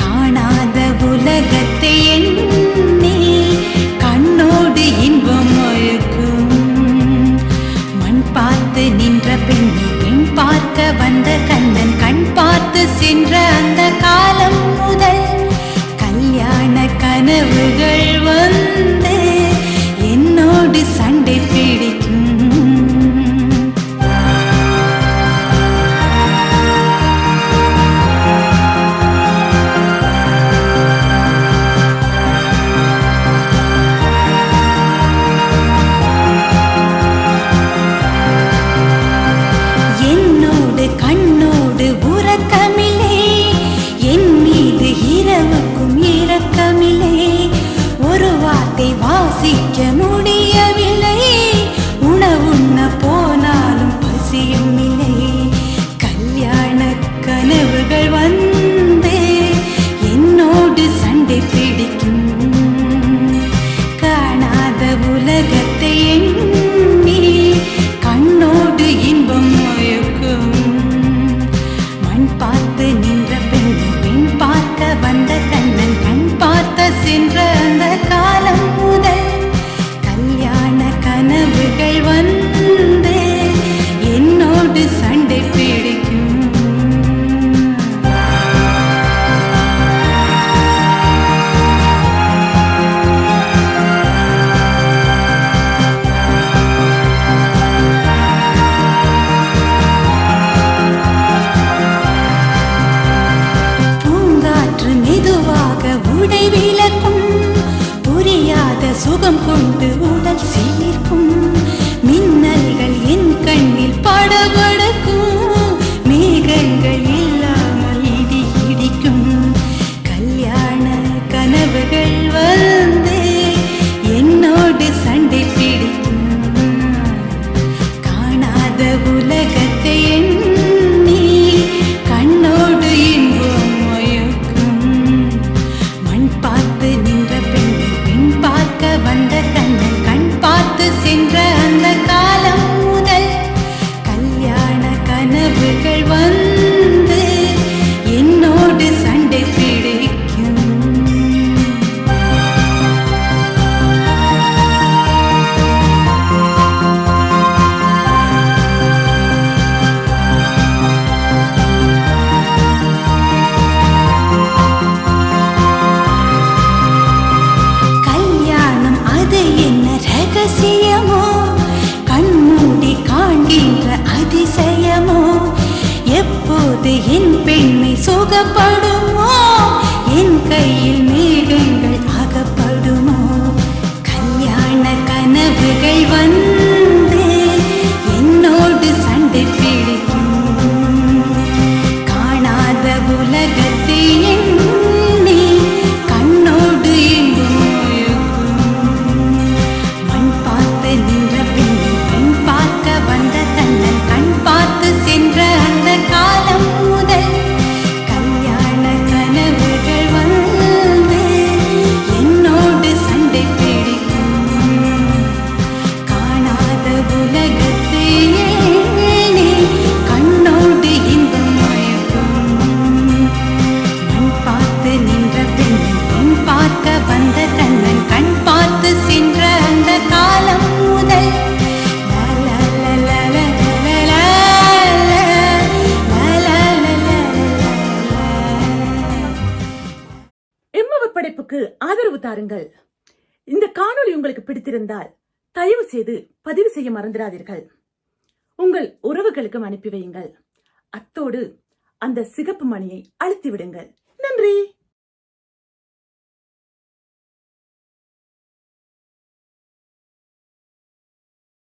காணாத உலகத்தை எண்ணி கண்ணோடு இன்பம் இருக்கும் மண் பார்த்து நின்ற பெண்ணி பெண் பார்க்க வந்த கண்ணன் கண் பார்த்து சென்ற உறக்கமிலே என் மீது இரவுக்கும் இரக்கமிலே ஒரு வார்த்தை வாசிக்க முடியும் சென்ற அந்த காலம் முதல் கல்யாண கனவுகள் வந்து என்னோடு சண்டை பிடிக்கும். பூங்காற்று மெதுவாக Sampo de Udalsi tendrá போது என் பெண்மை சுகப்படுமோ? என் கையில் தாருங்கள். இந்த காணொளி உங்களுக்கு பிடித்திருந்தால் தயவு செய்து பதிவு செய்ய மறந்துடாதீர்கள். உங்கள் உறவுகளுக்கும் அனுப்பி வையுங்கள். அத்தோடு அந்த சிகப்பு மணியை அழுத்தி விடுங்கள் நன்றி!